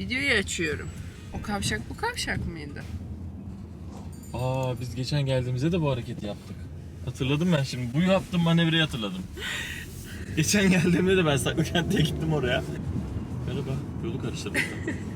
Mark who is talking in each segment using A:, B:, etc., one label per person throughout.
A: Videoyu açıyorum. O kavşak bu kavşak mıydı?
B: Aa biz geçen geldiğimizde de bu hareketi yaptık. Hatırladım ben şimdi. Bu yaptığım manevrayı hatırladım. geçen geldiğimde de ben Saklıkent'e gittim oraya. Merhaba. Yolu karıştırdım.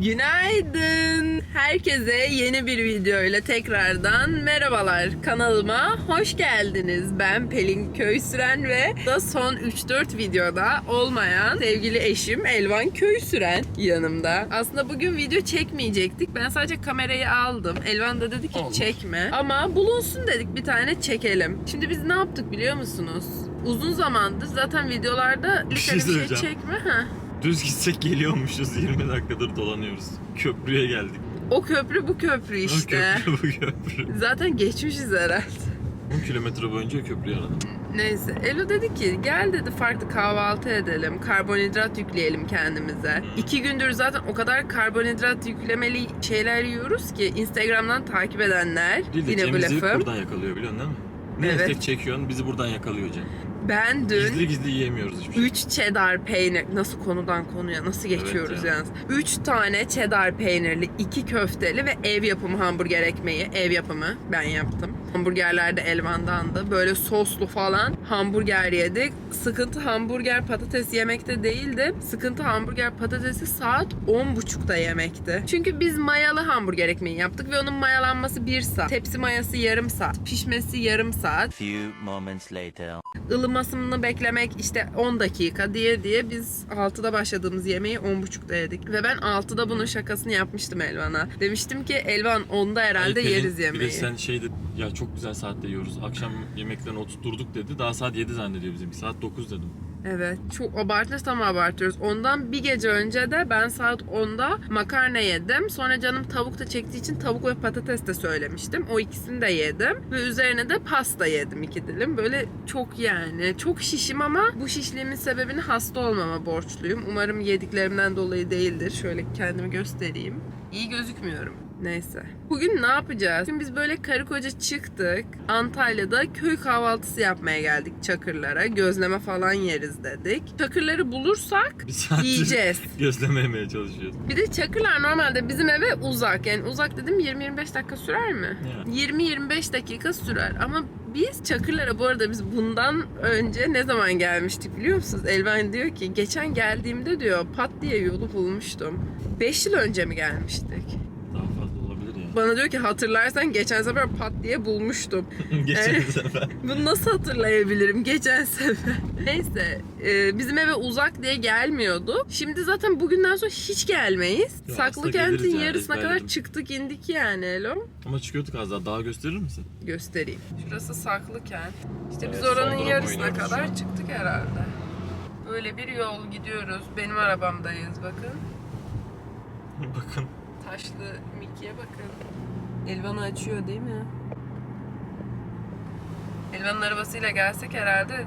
A: Günaydın. Herkese yeni bir video ile tekrardan merhabalar. Kanalıma hoş geldiniz. Ben Pelin Köysüren ve da son 3-4 videoda olmayan sevgili eşim Elvan Köysüren yanımda. Aslında bugün video çekmeyecektik. Ben sadece kamerayı aldım. Elvan da dedi ki
B: Olur.
A: çekme. Ama bulunsun dedik bir tane çekelim. Şimdi biz ne yaptık biliyor musunuz? Uzun zamandır zaten videolarda
B: Bir şey
A: bir şey çekme. Ha.
B: Düz gitsek geliyormuşuz. 20 dakikadır dolanıyoruz. Köprüye geldik.
A: O köprü bu köprü
B: O
A: işte.
B: köprü bu köprü.
A: Zaten geçmişiz herhalde.
B: 10 kilometre boyunca köprüyü aradım.
A: Neyse. Elo dedi ki gel dedi farklı kahvaltı edelim. Karbonhidrat yükleyelim kendimize. İki gündür zaten o kadar karbonhidrat yüklemeli şeyler yiyoruz ki Instagram'dan takip edenler
B: Değil de
A: yine bu lafı.
B: buradan yakalıyor biliyorsun değil mi? Ne
A: evet.
B: çekiyorsun bizi buradan yakalıyor Cem.
A: Ben dün
B: Gizli gizli yiyemiyoruz hiçbir şey.
A: 3 cheddar peynir nasıl konudan konuya nasıl geçiyoruz
B: Evet ya.
A: yalnız. 3 tane cheddar peynirli, 2 köfteli ve ev yapımı hamburger ekmeği. Ev yapımı ben yaptım. Hamburgerlerde Elvan'dandı. Böyle soslu falan hamburger yedik. Sıkıntı hamburger patates yemekte değildi. Sıkıntı hamburger patatesi saat 10.30'da yemekti. Çünkü biz mayalı hamburger ekmeği yaptık ve onun mayalanması 1 saat. Tepsi mayası yarım saat. Pişmesi yarım saat
C: Few moments later.
A: ılımasını beklemek işte 10 dakika diye diye biz 6'da başladığımız yemeği 10.30'da yedik. Ve ben 6'da bunun şakasını yapmıştım Elvan'a. Demiştim ki Elvan 10'da herhalde
B: Ay, Pelin,
A: yeriz
B: Bir
A: yemeği.
B: de sen şey dedi, ya çok güzel saatte yiyoruz. Akşam yemeklerini oturtturduk dedi. Daha saat 7 zannediyor bizimki. Saat 9 dedim.
A: Evet çok abartırsam abartıyoruz. Ondan bir gece önce de ben saat 10'da makarna yedim. Sonra canım tavuk da çektiği için tavuk ve patates de söylemiştim. O ikisini de yedim. Ve üzerine de pasta yedim iki dilim. Böyle çok yani çok şişim ama bu şişliğimin sebebini hasta olmama borçluyum. Umarım yediklerimden dolayı değildir. Şöyle kendimi göstereyim. İyi gözükmüyorum. Neyse. Bugün ne yapacağız? Şimdi biz böyle karı koca çıktık. Antalya'da köy kahvaltısı yapmaya geldik Çakırlara. Gözleme falan yeriz dedik. Çakırları bulursak
B: Bir saattir
A: yiyeceğiz.
B: gözleme yemeye çalışıyoruz.
A: Bir de Çakırlar normalde bizim eve uzak. Yani uzak dedim 20-25 dakika sürer mi?
B: Yani.
A: 20-25 dakika sürer ama biz Çakırlara bu arada biz bundan önce ne zaman gelmiştik biliyor musunuz? Elvan diyor ki geçen geldiğimde diyor pat diye yolu bulmuştum. 5 yıl önce mi gelmiştik?
B: Daha fazla olabilir ya.
A: Bana diyor ki hatırlarsan geçen sefer pat diye bulmuştum.
B: Geçen
A: Evet.
B: sefer.
A: Bunu nasıl hatırlayabilirim geçen sefer? Neyse e, bizim eve uzak diye gelmiyordu. Şimdi zaten bugünden sonra hiç gelmeyiz.
B: Ya
A: Saklı kentin
B: yani,
A: yarısına kadar çıktık indik yani Elo.
B: Ama çıkıyorduk az daha. Daha gösterir misin?
A: Göstereyim. Şurası saklı kent. İşte biz
B: Evet,
A: oranın
B: son durum
A: yarısına
B: şu
A: kadar çıktık herhalde. Böyle bir yol gidiyoruz. Benim arabamdayız bakın.
B: Bakın.
A: Taşlı Mickey'e bakın. Elvan'ı açıyor değil mi? Elvan'ın arabasıyla gelsek herhalde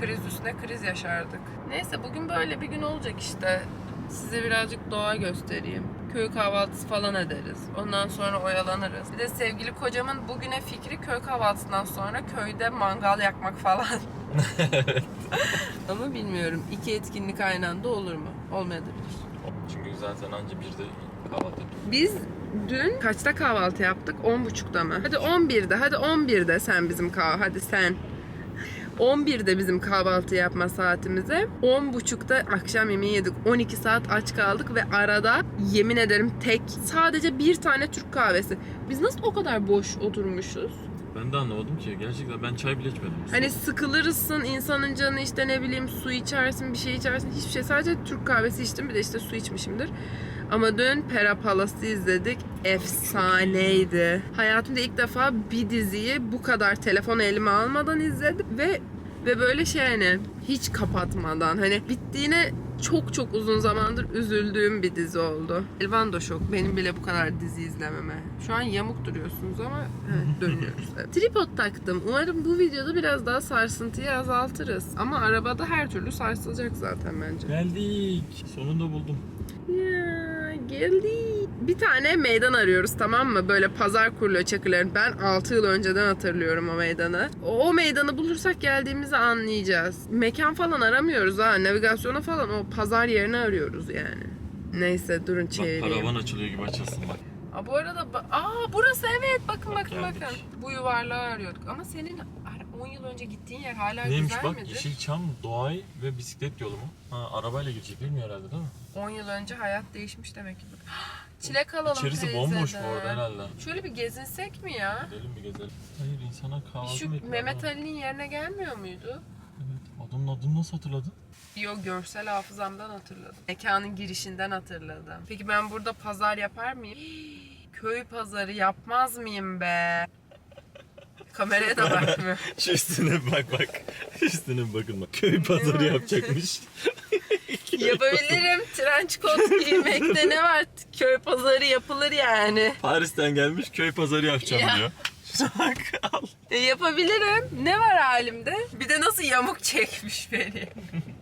A: kriz üstüne kriz yaşardık. Neyse bugün böyle bir gün olacak işte. Size birazcık doğa göstereyim. Köy kahvaltısı falan ederiz. Ondan sonra oyalanırız. Bir de sevgili kocamın bugüne fikri köy kahvaltısından sonra köyde mangal yakmak falan. Ama bilmiyorum. iki etkinlik aynı anda olur mu? Olmayabilir.
B: Çünkü zaten anca bir de kahvaltı yaptık.
A: Biz dün kaçta kahvaltı yaptık? 10.30'da mı? Hadi 11'de. Hadi 11'de sen bizim kahvaltı. Hadi sen. 11'de bizim kahvaltı yapma saatimize. 10.30'da akşam yemeği yedik. 12 saat aç kaldık ve arada yemin ederim tek sadece bir tane Türk kahvesi. Biz nasıl o kadar boş oturmuşuz?
B: Ben de anlamadım ki. Gerçekten ben çay bile içmedim.
A: Hani sıkılırsın insanın canı işte ne bileyim su içersin bir şey içersin hiçbir şey sadece Türk kahvesi içtim bir de işte su içmişimdir. Ama dün Pera Palas'ı izledik. Efsaneydi. Hayatımda ilk defa bir diziyi bu kadar telefon elime almadan izledim ve ve böyle şey hani hiç kapatmadan hani bittiğine çok çok uzun zamandır üzüldüğüm bir dizi oldu. Elvan da şok. Benim bile bu kadar dizi izlememe. Şu an yamuk duruyorsunuz ama evet dönüyoruz. Evet. Tripod taktım. Umarım bu videoda biraz daha sarsıntıyı azaltırız. Ama arabada her türlü sarsılacak zaten bence.
B: Geldik. Sonunda buldum.
A: Ya geldi. Bir tane meydan arıyoruz tamam mı? Böyle pazar kuruluyor Çakırların. Ben 6 yıl önceden hatırlıyorum o meydanı. O, o meydanı bulursak geldiğimizi anlayacağız. Mekan falan aramıyoruz ha. Navigasyona falan o pazar yerini arıyoruz yani. Neyse durun
B: Bak
A: çevireyim.
B: paravan açılıyor gibi açılsın bak.
A: Aa, bu arada aa burası evet bakın
B: Bak,
A: bakın
B: geldik.
A: bakın. Bu yuvarlağı arıyorduk ama senin 10 yıl önce gittiğin yer hala
B: Neymiş
A: güzel
B: bak
A: midir?
B: Yeşilçam, Doğay ve bisiklet yolu mu? Ha arabayla gidecek bilmiyor herhalde değil mi?
A: 10 yıl önce hayat değişmiş demek ki. Çilek alalım
B: İçerisi bomboş bu
A: teyzeden.
B: arada herhalde.
A: Şöyle bir gezinsek mi ya?
B: Gidelim bir gezelim. Hayır insanlar kahvaltı
A: Şu
B: mı etmiyor
A: Mehmet? Ali'nin yerine gelmiyor muydu?
B: Evet. Adamın adını nasıl hatırladın?
A: Yo görsel hafızamdan hatırladım. Mekanın girişinden hatırladım. Peki ben burada pazar yapar mıyım? Köy pazarı yapmaz mıyım be? Kameraya da bakmıyor.
B: Şu üstüne bak bak. Üstüne bakın bak. Köy pazarı yapacakmış.
A: Yapabilirim. Trench coat giymekte ne var? Köy pazarı yapılır yani.
B: Paris'ten gelmiş köy pazarı yapacağım
A: Ya.
B: diyor.
A: E, yapabilirim. Ne var halimde? Bir de nasıl yamuk çekmiş beni.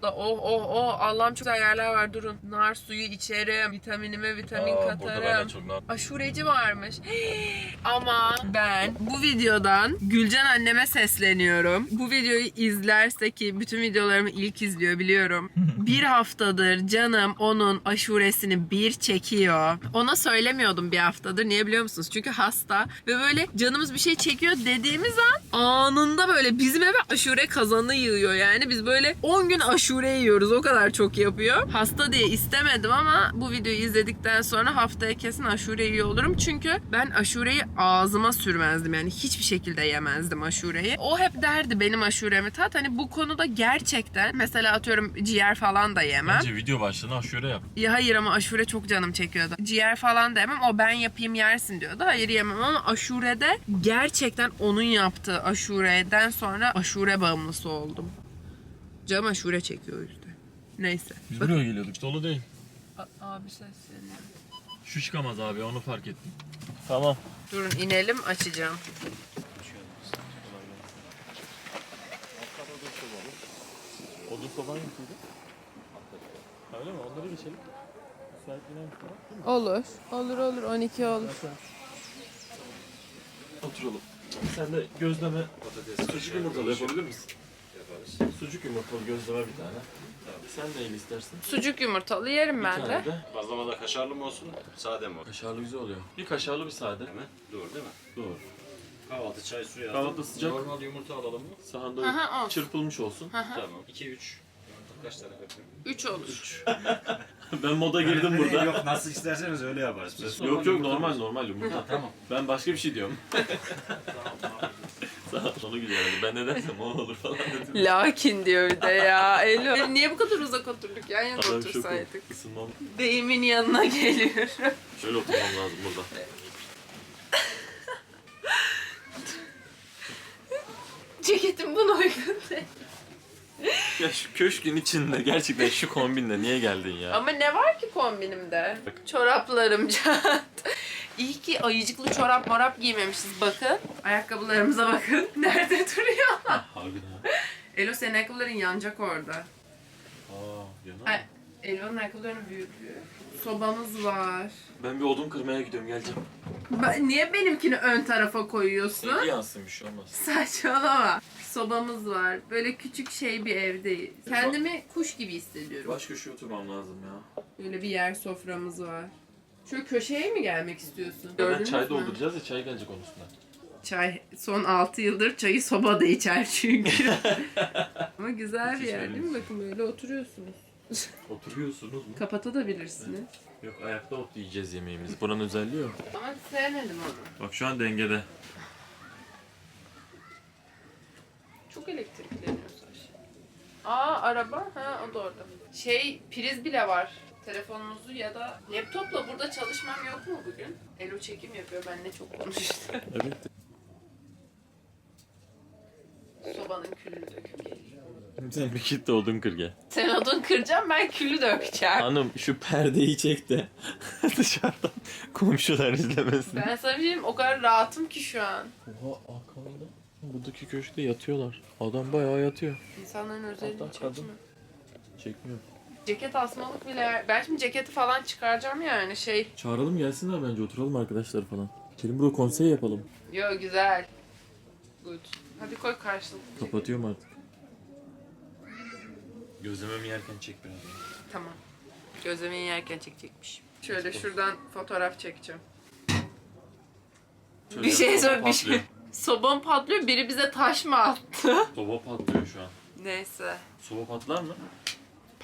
A: Da oh oh oh Allah'ım çok güzel yerler var durun. Nar suyu içerim. Vitaminime vitamin
B: Aa,
A: katarım.
B: çok.
A: Aşureci varmış. Ama ben bu videodan Gülcan anneme sesleniyorum. Bu videoyu izlerse ki bütün videolarımı ilk izliyor biliyorum. bir haftadır canım onun aşuresini bir çekiyor. Ona söylemiyordum bir haftadır. Niye biliyor musunuz? Çünkü hasta ve böyle canımız bir şey çekiyor dediğimiz an anında böyle bizim eve aşure kazanı yığıyor. Yani biz böyle 10 gün aşure yiyoruz. O kadar çok yapıyor. Hasta diye istemedim ama bu videoyu izledikten sonra haftaya kesin aşure yiyor olurum. Çünkü ben aşureyi ağzıma sürmezdim. Yani hiçbir şekilde yemezdim aşureyi. O hep derdi benim aşuremi tat. Hani bu konuda gerçekten mesela atıyorum ciğer falan da yemem.
B: Bence video başlığına aşure yap.
A: Ya hayır ama aşure çok canım çekiyordu. Ciğer falan da yemem. O ben yapayım yersin diyordu. Hayır yemem ama aşurede gerçekten onun yaptığı aşureden sonra aşure bağımlısı oldum. Canım aşure çekiyor o yüzden. Neyse.
B: Biz
A: Bak-
B: buraya geliyorduk. Dolu değil.
A: A- abi sesleniyor.
B: Şu çıkamaz abi onu fark ettim. Tamam.
A: Durun inelim açacağım.
B: Odun soban yapıyorduk. Öyle mi? Onları geçelim. Müsaitliğine mi?
A: Olur. Olur olur 12 olur.
B: Oturalım. Sen de gözleme patates, sucuk yumurtalı yapabilir misin? Sucuk yumurtalı gözleme bir tane. Sen neyle istersin?
A: Sucuk yumurtalı yerim
B: Bir
A: ben
B: tane
A: de.
B: de.
C: Bazlamada kaşarlı mı olsun, sade mi olsun?
B: Kaşarlı güzel oluyor. Bir kaşarlı bir sade.
C: Değil mi? Doğru değil mi?
B: Doğru.
C: Kahvaltı, çay, su yazdım.
B: Kahvaltı sıcak.
C: Normal yumurta alalım mı?
B: Sahanda
A: Aha, olsun.
B: çırpılmış olsun.
C: Tamam. 2 3. Kaç tane katıyor?
A: 3 olur.
B: ben moda girdim burada.
C: Yok nasıl isterseniz öyle yaparız. Biz
B: Yok yok normal normal yumurta.
C: tamam.
B: Ben başka bir şey diyorum. Ol. Sonu güzel oldu. Ben ne dersem o olur falan dedim.
A: Lakin diyor bir de ya. Elo. Niye bu kadar uzak oturduk? Yan yana
B: Adam şok oldu.
A: otursaydık.
B: Isınmam.
A: Deyimin yanına geliyor.
B: Şöyle oturmam lazım burada.
A: Ceketim buna uygun değil.
B: Ya şu köşkün içinde gerçekten şu kombinle niye geldin ya?
A: Ama ne var ki kombinimde? Çoraplarım Can. İyi ki ayıcıklı çorap morap giymemişiz. Bakın. Ayakkabılarımıza bakın. Nerede duruyorlar?
B: Harbiden.
A: Elo senin ayakkabıların yanacak orada.
B: Aa, yanar.
A: Ay, Elo'nun ayakkabılarının büyüklüğü. Sobamız var.
B: Ben bir odun kırmaya gidiyorum geleceğim.
A: Ba- Niye benimkini ön tarafa koyuyorsun?
B: Sevgi yansın bir şey olmaz.
A: Saçmalama. Sobamız var. Böyle küçük şey bir evdeyiz. Kendimi kuş gibi hissediyorum.
B: Baş köşeye oturmam lazım ya.
A: Böyle bir yer soframız var. Şöyle köşeye mi gelmek istiyorsun?
B: Ben
A: Gördünüz
B: çay
A: mü?
B: dolduracağız ya çay gelecek onun üstüne.
A: Çay son 6 yıldır çayı sobada içer çünkü. Ama güzel bir
B: Müthiş
A: yer değil mi? Bakın böyle oturuyorsunuz.
B: Oturuyorsunuz mu?
A: Kapatabilirsiniz.
B: Yok ayakta ot yiyeceğiz yemeğimizi. Buranın özelliği o.
A: Ama sevmedim onu.
B: Bak şu an dengede.
A: Çok elektrikleniyor saç. Aa araba. Ha o da orada. Şey priz bile var. Telefonunuzu ya da laptopla burada çalışmam yok mu bugün? Elo çekim yapıyor. Ben ne çok konuştu.
B: Evet.
A: Sobanın külünü döküp geliyor.
B: Sen bir git de odun kır gel.
A: Sen odun kıracağım ben külü dökeceğim.
B: Hanım şu perdeyi çek de dışarıdan komşular izlemesin.
A: Ben sana bir şey diyeyim, o kadar rahatım ki şu an.
B: Oha arkamda. Buradaki köşkte yatıyorlar. Adam bayağı yatıyor.
A: İnsanların
B: Hatta kadın.
A: çekme.
B: Çekmiyor.
A: Ceket asmalık bile. Ben şimdi ceketi falan çıkaracağım yani şey.
B: Çağıralım gelsinler bence oturalım arkadaşlar falan. Gelin burada konsey yapalım.
A: Yo güzel. Good. Hadi koy karşılıklı. ceket.
B: Kapatıyorum artık. Gözlememi yerken çek biraz.
A: Tamam. Gözlemeyi yerken çekecekmiş. Şöyle şuradan fotoğraf çekeceğim.
B: Şöyle
A: bir şey
B: soba
A: sor, bir şey.
B: patlıyor.
A: Sobam patlıyor. Biri bize taş mı attı?
B: Soba patlıyor şu an.
A: Neyse.
B: Soba patlar mı?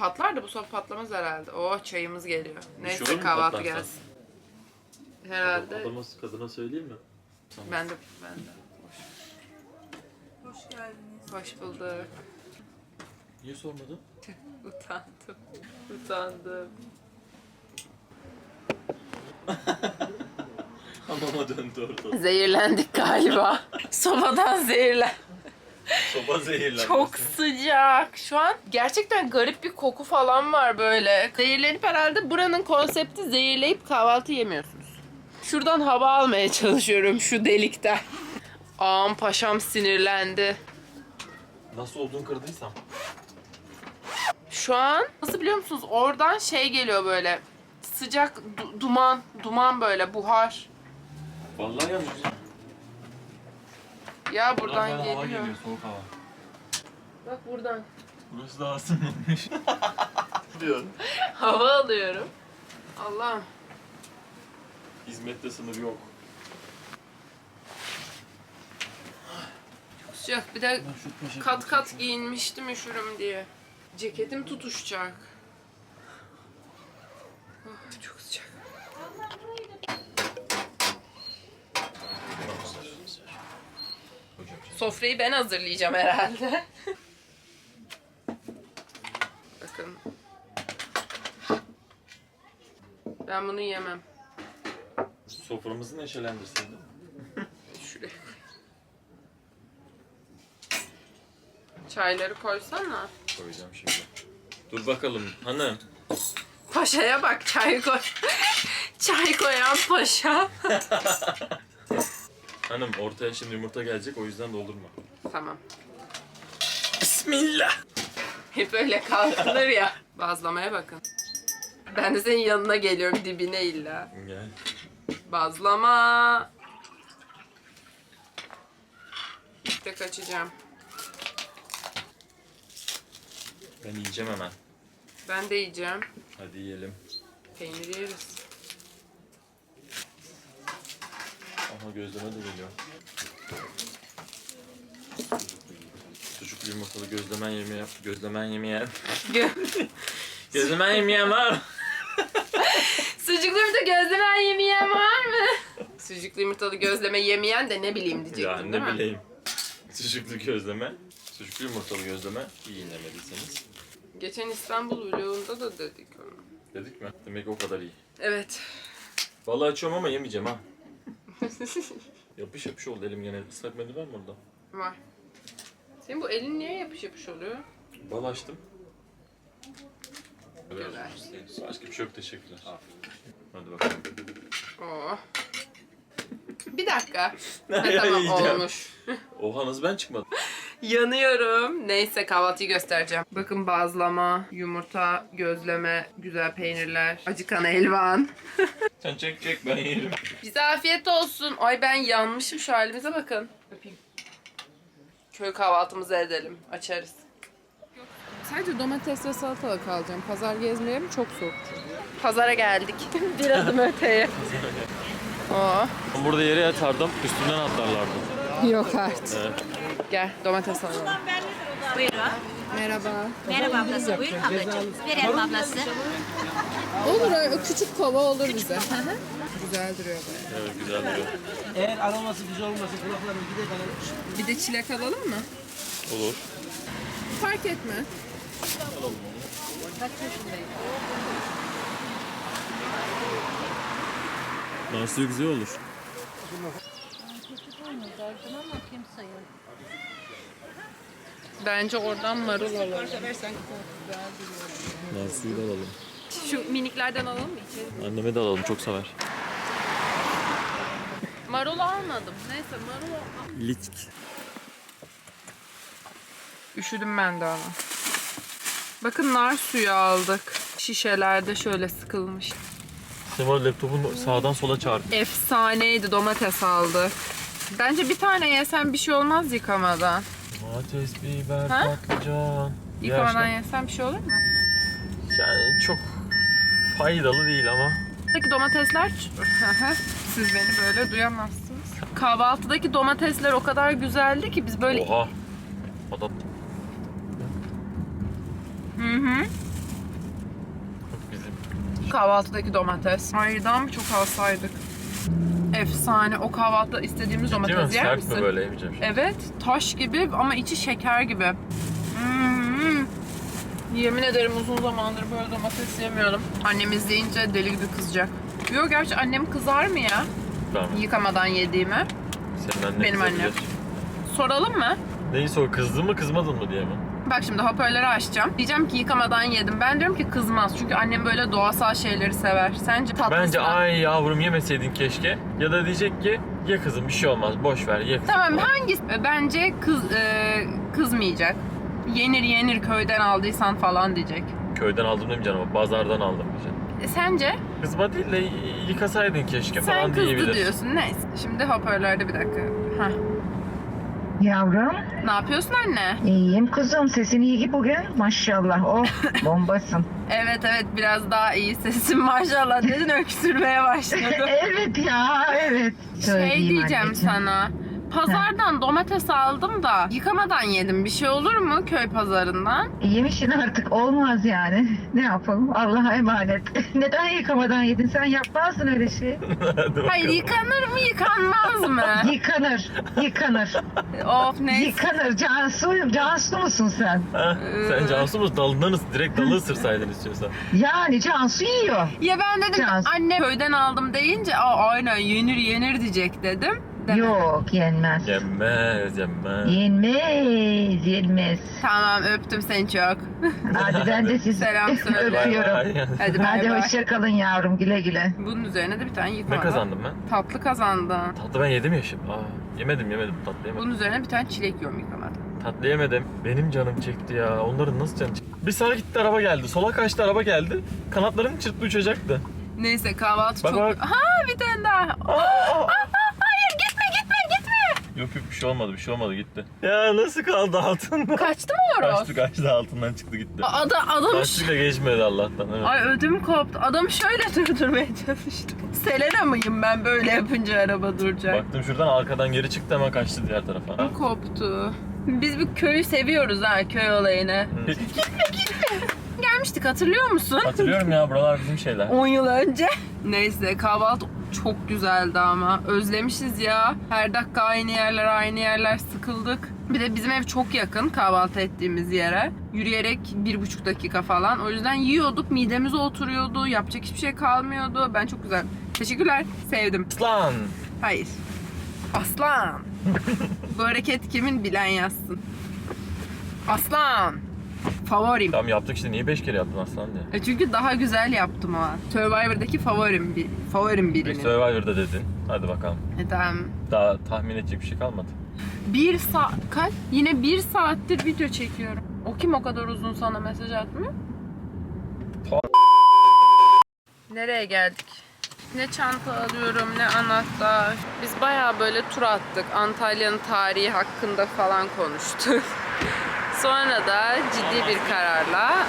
A: Patlar da bu soba patlamaz herhalde. Oh çayımız geliyor.
B: olur
A: Neyse
B: mu
A: kahvaltı
B: patlarsa?
A: gelsin. Herhalde.
B: Adama, kadına söyleyeyim mi?
A: Ben de ben de.
D: Hoş geldiniz.
A: Hoş bulduk.
B: Niye sormadın?
A: Utandım. Utandım.
B: Hamama döndü orada.
A: Zehirlendik galiba. Sobadan zehirlen.
B: Soba zehirlenmesi.
A: Çok sıcak. Şu an gerçekten garip bir koku falan var böyle. Zehirlenip herhalde buranın konsepti zehirleyip kahvaltı yemiyorsunuz. Şuradan hava almaya çalışıyorum şu delikten. Ağam paşam sinirlendi.
B: Nasıl olduğunu kırdıysam.
A: Şu an nasıl biliyor musunuz? Oradan şey geliyor böyle. Sıcak du- duman, duman böyle buhar.
B: Vallahi yanlış.
A: Ya buradan
B: Buradan hava
A: geliyor.
B: geliyor, soğuk hava.
A: Bak buradan.
B: Burası daha ısınmamış. Diyor.
A: Hava alıyorum. Allah'ım.
B: Hizmette sınır yok.
A: Sıcak. Bir de kat kat giyinmiştim üşürüm diye. Ceketim tutuşacak. Oh, çok sıcak. Sofrayı ben hazırlayacağım herhalde. Bakın. Ben bunu yemem.
B: Soframızı neşelendirseydin.
A: Şuraya koy. Çayları koysana.
B: Koyacağım şimdi. Dur bakalım hanım.
A: Paşaya bak çay koy. çay koyan paşa.
B: Hanım ortaya şimdi yumurta gelecek o yüzden doldurma.
A: tamam.
B: Bismillah.
A: Hep öyle kalkılır ya. Bazlamaya bakın. Ben de senin yanına geliyorum dibine illa.
B: Gel.
A: Bazlama. Tek açacağım.
B: Ben yiyeceğim hemen.
A: Ben de yiyeceğim.
B: Hadi yiyelim.
A: Peynir yeriz.
B: Aha gözleme de geliyor. Sucuklu yumurtalı gözlemen yemeyen, gözlemen yemeyen,
A: Gö-
B: gözlemen yemeyen var.
A: Sucuklu yumurta gözleme yemeyen var mı? Sucuklu yumurtalı gözleme yemeyen de ne bileyim diyecektim
B: Ya
A: değil
B: ne
A: mi?
B: bileyim. Sucuklu gözleme, sucuklu yumurtalı gözleme iyi yemediyseniz.
A: Geçen İstanbul vlogunda da dedik onu.
B: Dedik mi? Demek o kadar iyi.
A: Evet.
B: Vallahi açıyorum ama yemeyeceğim ha. Yapış yapış oldu elim gene. Islak mendil var mı orada?
A: Var. Senin bu elin niye yapış yapış oluyor?
B: Bal açtım.
A: Güzel.
B: Başka bir şey yok teşekkürler. Hadi bakalım.
A: Oo. Bir dakika. Ha, tamam
B: yiyeceğim?
A: olmuş.
B: Oha nasıl ben çıkmadım?
A: Yanıyorum. Neyse kahvaltıyı göstereceğim. Bakın bazlama, yumurta, gözleme, güzel peynirler, acıkan elvan.
B: Sen çek çek ben yerim.
A: Bize afiyet olsun. Ay ben yanmışım şu halimize bakın. Öpeyim. Köy kahvaltımızı edelim. Açarız. Sadece domates ve salatalık alacağım. Pazar gezmeyelim çok soğuk Pazara geldik. Bir adım öteye. Oo.
B: Burada yere yatardım üstünden atlarlardı.
A: Yok artık.
B: Evet.
A: Gel domates alalım.
D: Buyurun.
A: Merhaba.
D: Merhaba ablası. Buyurun ablacığım. Verelim ablası.
A: Olur o küçük kova olur bize. Güzel duruyor böyle.
B: Evet güzel duruyor.
E: Eğer aroması güzel olmasa kulaklarım gide kadar
A: Bir de çilek alalım mı?
B: Olur.
A: Fark etme.
B: Nasıl güzel olur.
A: Bence oradan marul alalım.
B: Narsuyu da alalım.
A: Şu miniklerden alalım mı içeri?
B: Anneme de alalım çok sever.
A: Marul almadım. Neyse marul al.
B: Litk.
A: Üşüdüm ben de ama. Bakın nar suyu aldık. Şişelerde şöyle sıkılmış.
B: Seval laptopun sağdan sola çarp.
A: Efsaneydi domates aldık. Bence bir tane yesen bir şey olmaz yıkamadan.
B: Domates, biber,
A: Ha?
B: patlıcan.
A: Yıkamadan
B: Gerçekten-
A: yesen bir şey olur mu?
B: Yani çok faydalı değil ama.
A: Buradaki domatesler siz beni böyle duyamazsınız. Kahvaltıdaki domatesler o kadar güzeldi ki biz böyle
B: Oha. O da
A: Hı hı.
B: bizim.
A: Kahvaltıdaki domates. Hayırdan mı çok alsaydık? Efsane. O kahvaltıda istediğimiz
B: mi?
A: domates yer
B: Sert
A: misin?
B: mi böyle yemeyeceğim şimdi?
A: Evet. Taş gibi ama içi şeker gibi. Hmm. Yemin ederim uzun zamandır böyle domates yemiyordum. Annem izleyince deli gibi kızacak. Yok gerçi annem kızar mı ya?
B: Tamam.
A: Yıkamadan yediğimi.
B: Senin annen
A: Benim annem. Soralım mı?
B: Neyse o kızdın mı kızmadın mı diye mi?
A: Bak şimdi hoparlörü açacağım. Diyeceğim ki yıkamadan yedim. Ben diyorum ki kızmaz. Çünkü annem böyle doğasal şeyleri sever. Sence tatlısı
B: Bence
A: mı?
B: ay yavrum yemeseydin keşke. Ya da diyecek ki ye kızım bir şey olmaz boş ver ye kızım.
A: Tamam hangisi? Bence kız e, kızmayacak. Yenir yenir köyden aldıysan falan diyecek.
B: Köyden aldım demeyeceksin ama pazardan aldım diyeceksin.
A: E, sence?
B: Kızma değil de yıkasaydın keşke
A: Sen
B: falan
A: kızdı
B: diyebilir.
A: diyorsun. Neyse. Şimdi hoparlörde bir dakika. Heh.
F: Yavrum,
A: Ne yapıyorsun anne?
F: iyiyim kuzum. Sesin iyi ki bugün. Maşallah. Oh, bombasın.
A: Evet evet biraz daha iyi sesim maşallah dedin öksürmeye başladım.
F: evet ya, evet.
A: şey
F: Söyleyeyim
A: diyeceğim
F: anneciğim.
A: sana. Pazardan domates aldım da yıkamadan yedim. Bir şey olur mu köy pazarından?
F: Yemişsin artık. Olmaz yani. Ne yapalım? Allah'a emanet. Neden yıkamadan yedin? Sen yapmazsın öyle şey.
A: Hayır yıkanır mı yıkanmaz mı?
F: Yıkanır. Yıkanır.
A: of neyse.
F: Yıkanır. Cansu, Cansu musun sen?
B: Ha, sen Cansu musun? Dalından ıs, direkt dalı ısırsaydın istiyorsan.
F: Yani Cansu yiyor.
A: Ya ben dedim
F: Cansu.
A: anne köyden aldım deyince Aa, aynen yenir yenir diyecek dedim.
F: Yok, yenmez.
B: Yenmez yenmez.
F: Yenmez, yenmez.
A: Tamam öptüm seni çok.
F: Hadi ben de sizi
A: Selam söyle.
B: Bay
F: öpüyorum.
B: bay.
A: Hadi bay
F: Hadi
A: bay.
F: hoşça kalın yavrum. Güle güle.
A: Bunun üzerine de bir tane yıkamadan.
B: Ne kazandım ben?
A: Tatlı kazandın.
B: Tatlı ben yedim ya şimdi. Aa, yemedim yemedim tatlı yemedim.
A: Bunun üzerine bir tane çilek yiyorum yıkamadan.
B: Tatlı yemedim. Benim canım çekti ya. Onların nasıl canı çekti? Bir sağa gitti araba geldi. Sola kaçtı araba geldi. Kanatlarını çırptı uçacaktı.
A: Neyse kahvaltı
B: Bak,
A: çok...
B: bak.
A: Ha bir tane daha.
B: Aa, aa.
A: Hayır gitme.
B: Yok yok bir şey olmadı bir şey olmadı gitti. Ya nasıl kaldı altında?
A: Kaçtı mı horoz?
B: Kaçtı kaçtı altından çıktı gitti.
A: Ada, adam
B: Kaçtıyla geçmedi Allah'tan. Evet.
A: Ay ödüm koptu. Adam şöyle durdurmaya çalıştı. Selena mıyım ben böyle yapınca araba duracak?
B: Baktım şuradan arkadan geri çıktı hemen kaçtı diğer tarafa.
A: Ödüm koptu. Biz bu köyü seviyoruz ha köy olayını. Gelmiştik hatırlıyor musun?
B: Hatırlıyorum ya buralar bizim şeyler.
A: 10 yıl önce. Neyse kahvaltı çok güzeldi ama. Özlemişiz ya. Her dakika aynı yerler aynı yerler sıkıldık. Bir de bizim ev çok yakın kahvaltı ettiğimiz yere. Yürüyerek bir buçuk dakika falan. O yüzden yiyorduk midemize oturuyordu. Yapacak hiçbir şey kalmıyordu. Ben çok güzel. Teşekkürler. Sevdim.
B: Aslan.
A: Hayır. Aslan. Bu hareket kimin bilen yazsın. Aslan. Favorim.
B: Tamam yaptık işte niye 5 kere yaptın aslan diye.
A: E çünkü daha güzel yaptım an. Survivor'daki favorim bir favorim
B: Bir
A: birinin.
B: Survivor'da dedin. Hadi bakalım.
A: E tamam.
B: Daha tahmin edecek bir şey kalmadı.
A: Bir saat kaç? Yine bir saattir video çekiyorum. O kim o kadar uzun sana mesaj atmıyor? Nereye geldik? Ne çanta alıyorum ne anahtar. Biz bayağı böyle tur attık. Antalya'nın tarihi hakkında falan konuştuk. Sonra da ciddi bir kararla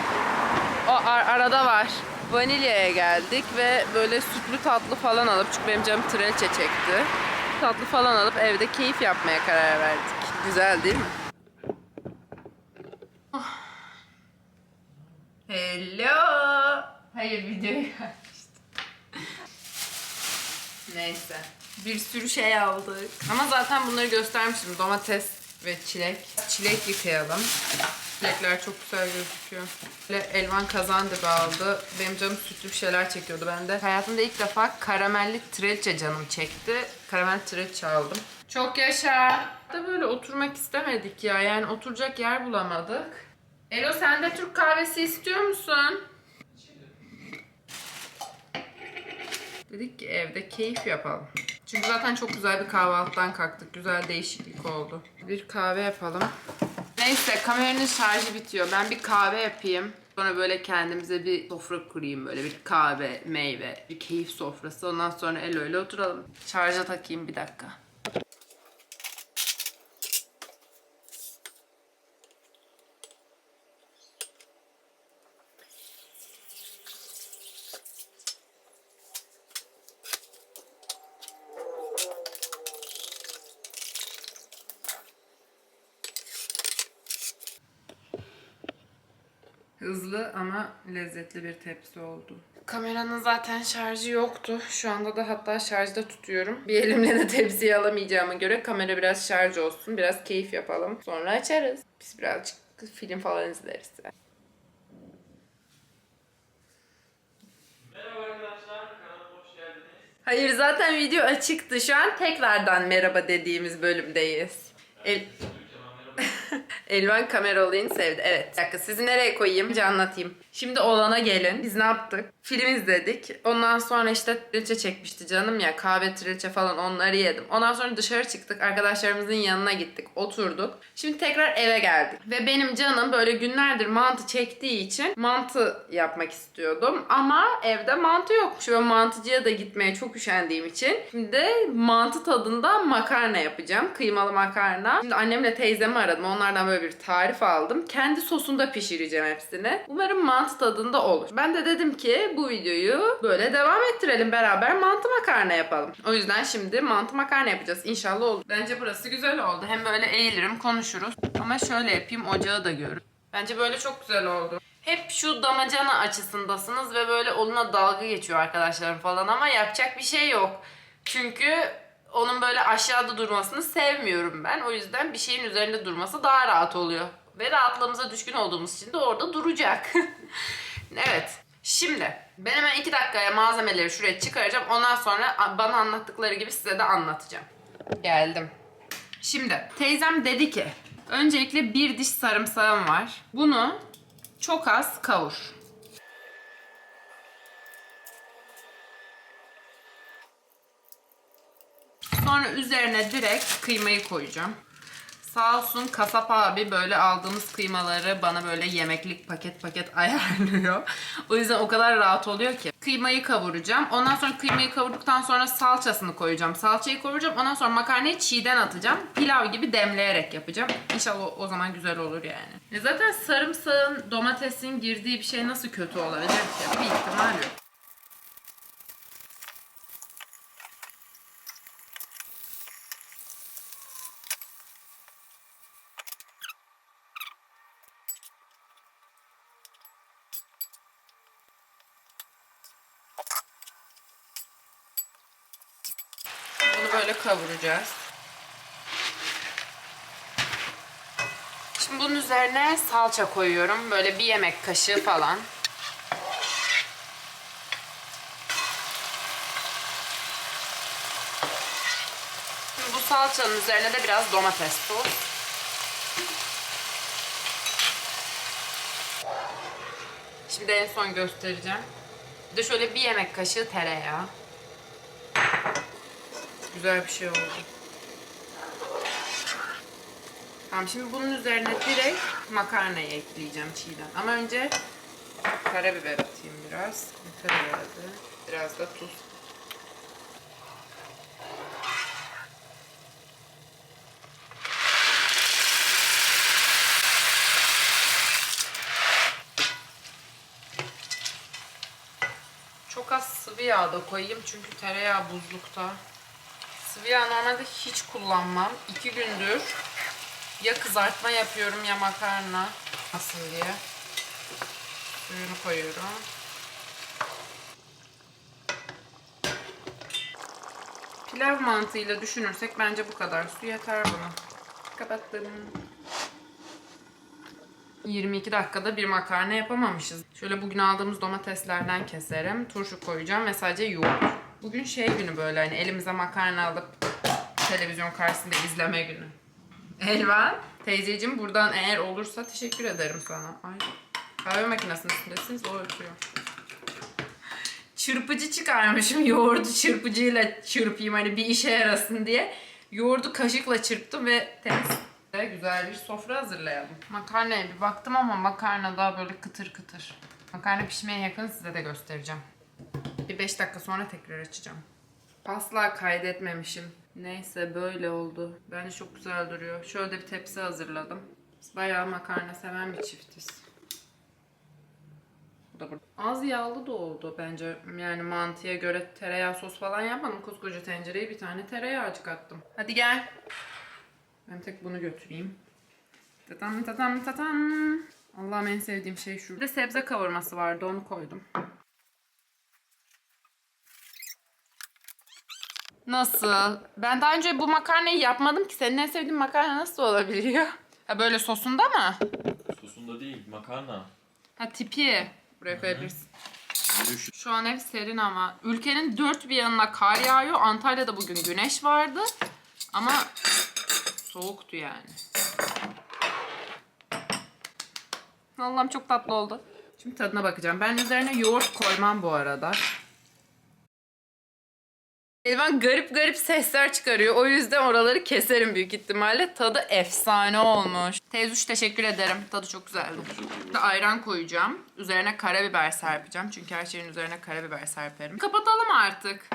A: o ar- arada var. Vanilya'ya geldik ve böyle sütlü tatlı falan alıp çünkü benim canım trelçe çekti. Tatlı falan alıp evde keyif yapmaya karar verdik. Güzel değil mi? Hello. Hayır videoyu. Neyse. Bir sürü şey aldık. Ama zaten bunları göstermiştim. Domates ve çilek. Çilek yıkayalım. Çilekler çok güzel gözüküyor. Böyle elvan kazan dibi aldı. Benim canım sütlü bir şeyler çekiyordu. Ben de hayatımda ilk defa karamelli trilce canım çekti. Karamel trilce aldım. Çok yaşa. Da böyle oturmak istemedik ya. Yani oturacak yer bulamadık. Elo sen de Türk kahvesi istiyor musun? Dedik ki evde keyif yapalım. Çünkü zaten çok güzel bir kahvaltıdan kalktık. Güzel değişiklik oldu. Bir kahve yapalım. Neyse kameranın şarjı bitiyor. Ben bir kahve yapayım. Sonra böyle kendimize bir sofra kurayım. Böyle bir kahve, meyve, bir keyif sofrası. Ondan sonra el öyle oturalım. Şarja takayım bir dakika. Hızlı ama lezzetli bir tepsi oldu. Kameranın zaten şarjı yoktu. Şu anda da hatta şarjda tutuyorum. Bir elimle de tepsiyi alamayacağıma göre kamera biraz şarj olsun. Biraz keyif yapalım. Sonra açarız. Biz birazcık film falan izleriz.
B: Merhaba arkadaşlar, kanalıma hoş geldiniz.
A: Hayır zaten video açıktı. Şu an tekrardan merhaba dediğimiz bölümdeyiz. El... Elvan kamera olayını sevdi. Evet. Bir dakika sizi nereye koyayım? Önce anlatayım. Şimdi olana gelin. Biz ne yaptık? Film izledik. Ondan sonra işte trilce çekmişti canım ya. Kahve trilce falan onları yedim. Ondan sonra dışarı çıktık. Arkadaşlarımızın yanına gittik. Oturduk. Şimdi tekrar eve geldik. Ve benim canım böyle günlerdir mantı çektiği için mantı yapmak istiyordum. Ama evde mantı yokmuş. Ve mantıcıya da gitmeye çok üşendiğim için. Şimdi mantı tadında makarna yapacağım. Kıymalı makarna. Şimdi annemle teyzemi aradım. Onlardan böyle bir tarif aldım. Kendi sosunda pişireceğim hepsini. Umarım mantı tadında olur. Ben de dedim ki bu videoyu böyle devam ettirelim. Beraber mantı makarna yapalım. O yüzden şimdi mantı makarna yapacağız. İnşallah olur. Bence burası güzel oldu. Hem böyle eğilirim konuşuruz. Ama şöyle yapayım ocağı da görün. Bence böyle çok güzel oldu. Hep şu damacana açısındasınız ve böyle onunla dalga geçiyor arkadaşlarım falan ama yapacak bir şey yok. Çünkü onun böyle aşağıda durmasını sevmiyorum ben. O yüzden bir şeyin üzerinde durması daha rahat oluyor. Ve rahatlığımıza düşkün olduğumuz için de orada duracak. evet. Şimdi ben hemen iki dakikaya malzemeleri şuraya çıkaracağım. Ondan sonra bana anlattıkları gibi size de anlatacağım. Geldim. Şimdi teyzem dedi ki öncelikle bir diş sarımsağım var. Bunu çok az kavur. Sonra üzerine direkt kıymayı koyacağım. Sağ olsun kasap abi böyle aldığımız kıymaları bana böyle yemeklik paket paket ayarlıyor. O yüzden o kadar rahat oluyor ki. Kıymayı kavuracağım. Ondan sonra kıymayı kavurduktan sonra salçasını koyacağım. Salçayı kavuracağım. Ondan sonra makarnayı çiğden atacağım. Pilav gibi demleyerek yapacağım. İnşallah o, o zaman güzel olur yani. E zaten sarımsağın, domatesin girdiği bir şey nasıl kötü olabilir ki? Bir ihtimal yok. Bunu böyle kavuracağız. Şimdi bunun salça koyuyorum. Böyle bir yemek kaşığı falan. Bu salçanın üzerine de biraz domates tuz. Şimdi en son göstereceğim. Bir de şöyle bir yemek kaşığı tereyağı. Güzel bir şey oldu. Tamam şimdi bunun üzerine direkt makarnayı ekleyeceğim çiğden. Ama önce karabiber atayım biraz. Yeter herhalde. Biraz da tuz. Çok az sıvı yağ da koyayım çünkü tereyağı buzlukta. Sıvı yağ normalde hiç kullanmam. İki gündür ya kızartma yapıyorum ya makarna. Nasıl diye. Suyunu koyuyorum. Pilav mantığıyla düşünürsek bence bu kadar su yeter buna. Kapattım. 22 dakikada bir makarna yapamamışız. Şöyle bugün aldığımız domateslerden keserim. Turşu koyacağım ve sadece yoğurt. Bugün şey günü böyle hani elimize makarna alıp televizyon karşısında izleme günü. Elvan, teyzeciğim buradan eğer olursa teşekkür ederim sana. Ay, kahve makinesinin üstündesiniz o ötüyor. Çırpıcı çıkarmışım yoğurdu çırpıcıyla çırpayım hani bir işe yarasın diye. Yoğurdu kaşıkla çırptım ve temiz. Güzel bir sofra hazırlayalım. Makarnaya bir baktım ama makarna daha böyle kıtır kıtır. Makarna pişmeye yakın size de göstereceğim. Bir 5 dakika sonra tekrar açacağım. Asla kaydetmemişim. Neyse böyle oldu. Bence çok güzel duruyor. Şöyle bir tepsi hazırladım. Biz bayağı makarna seven bir çiftiz. Az yağlı da oldu bence. Yani mantıya göre tereyağı sos falan yapmadım. Koskoca tencereye bir tane tereyağcık attım. Hadi gel. Ben tek bunu götüreyim. Tatam tatam tatam. Allah'ım en sevdiğim şey şu. Bir de sebze kavurması vardı onu koydum. Nasıl? Ben daha önce bu makarnayı yapmadım ki. Senin en sevdiğin makarna nasıl olabiliyor? Ha böyle sosunda mı?
B: Sosunda değil makarna.
A: Ha tipi. Buraya koyabilirsin.
B: Şu
A: an ev serin ama. Ülkenin dört bir yanına kar yağıyor. Antalya'da bugün güneş vardı. Ama soğuktu yani. Allah'ım çok tatlı oldu. Şimdi tadına bakacağım. Ben üzerine yoğurt koymam bu arada. Garip garip sesler çıkarıyor. O yüzden oraları keserim büyük ihtimalle. Tadı efsane olmuş. Teyzuş teşekkür ederim. Tadı çok güzeldi. De ayran koyacağım. Üzerine karabiber serpeceğim. Çünkü her şeyin üzerine karabiber serperim. Kapatalım artık.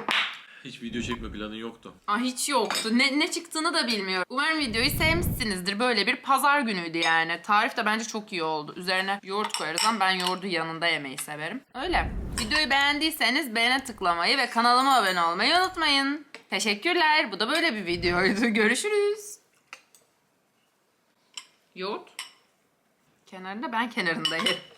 B: Hiç video çekme planın yoktu.
A: Ah hiç yoktu. Ne, ne çıktığını da bilmiyorum. Umarım videoyu sevmişsinizdir. Böyle bir pazar günüydü yani. Tarif de bence çok iyi oldu. Üzerine yoğurt koyarız ama ben yoğurdu yanında yemeyi severim. Öyle. Videoyu beğendiyseniz beğene tıklamayı ve kanalıma abone olmayı unutmayın. Teşekkürler. Bu da böyle bir videoydu. Görüşürüz. Yoğurt. Kenarında ben kenarında yerim.